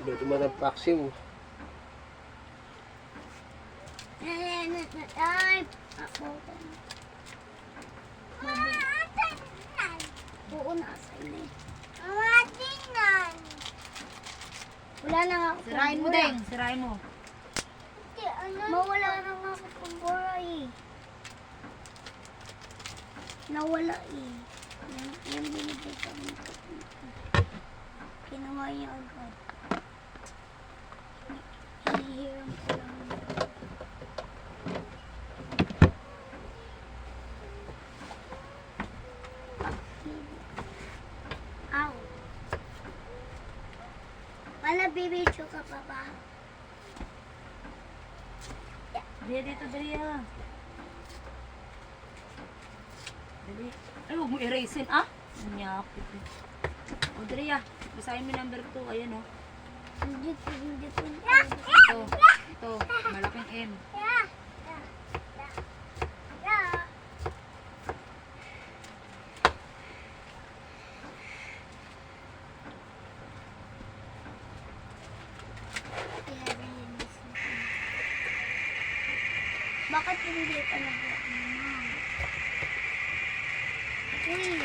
Dito man ang paksiw. Ay, ako. Oo, nasa ini. Wala na nga ako. Sirain mo, Deng. Sirain mo. Mawala na nga ako kung eh. Nawala eh. Yan, yan binigay sa amin. Kinuha niya agad. Hinihiram ko lang. Ow. Wala bibidyo ka pa ba? Dali, dito, dali ah. Dali. Ay, huwag mo erasin, ah. Nyapit. O, dali ah. Basahin mo number 2. Ayan, oh. Ito. Ito. Malaking M. Bakit hindi ka mama? Uy,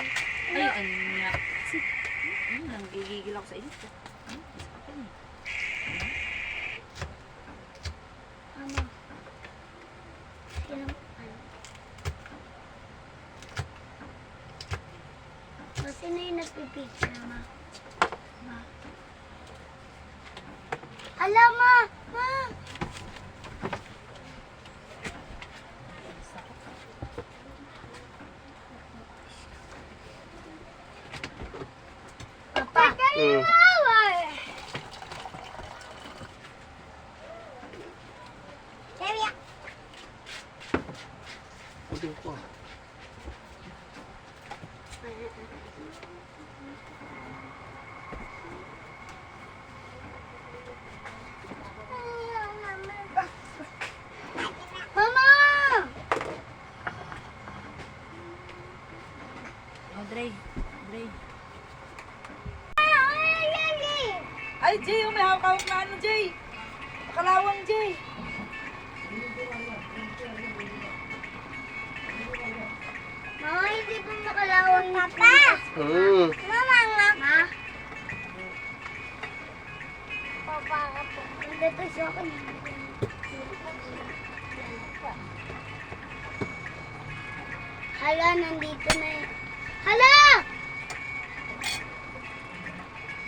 Ay, anya. Hmm, nanggigigil ako sa inyo. Hmm, sakit eh. ano? Ano? So, sino yung nagpipicture, ma? Ma? Ala, ma! Ma! Papa! Mm. Hindi ko. Mama! O, Dre. Dre. Ay, Ay, Jay, oh, may hawak-hawak na ano, Jay. Kalawang, Jay. Papa! Mm. Mama nga! Ma? Papa. Nandito siya ako. Hala, nandito na yun. Hala!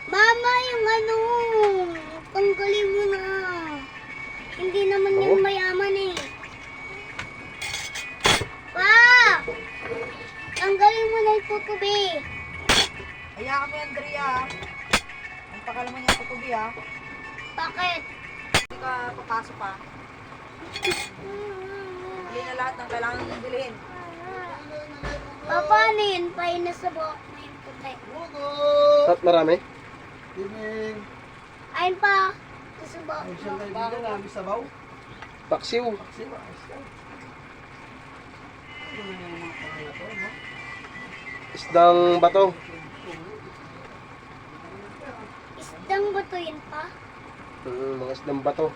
Mama, yung ano, tanggalin mo na. Hindi naman yung mayaman eh. Tanggalin mo na yung tutubi. Hayaan mo yan, Dre, ah. Ang pakalaman niya tutubi, ah. Bakit? Hindi ka papasok, pa. Bili na lahat ng kailangan mong bilhin. Papa, ano yun? Pain na sa buhok mo yung puti. At marami? Ayun pa. Ito sa buhok mo. Paksiw. Isdang bato. Isdang ba to yun pa? Mm, mga isdang bato.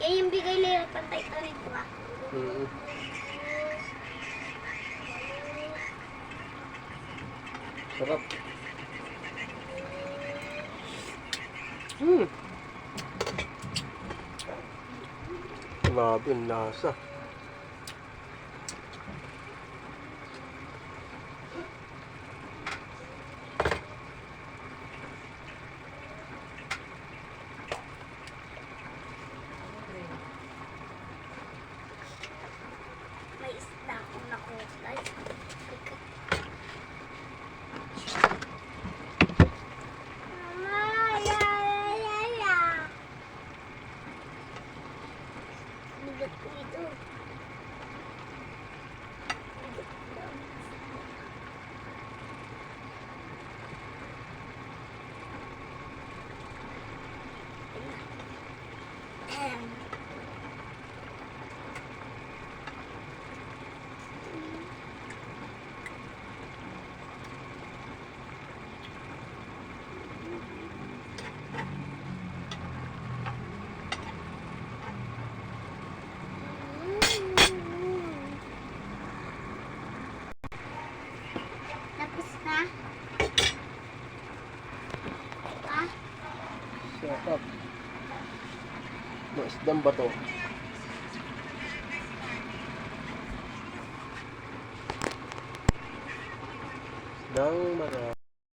Yan yung bigay nila pang Titanic ba? Mm. Sarap. Hmm. Grabe ang lasa. and Mga isdang bato. Isdang bato.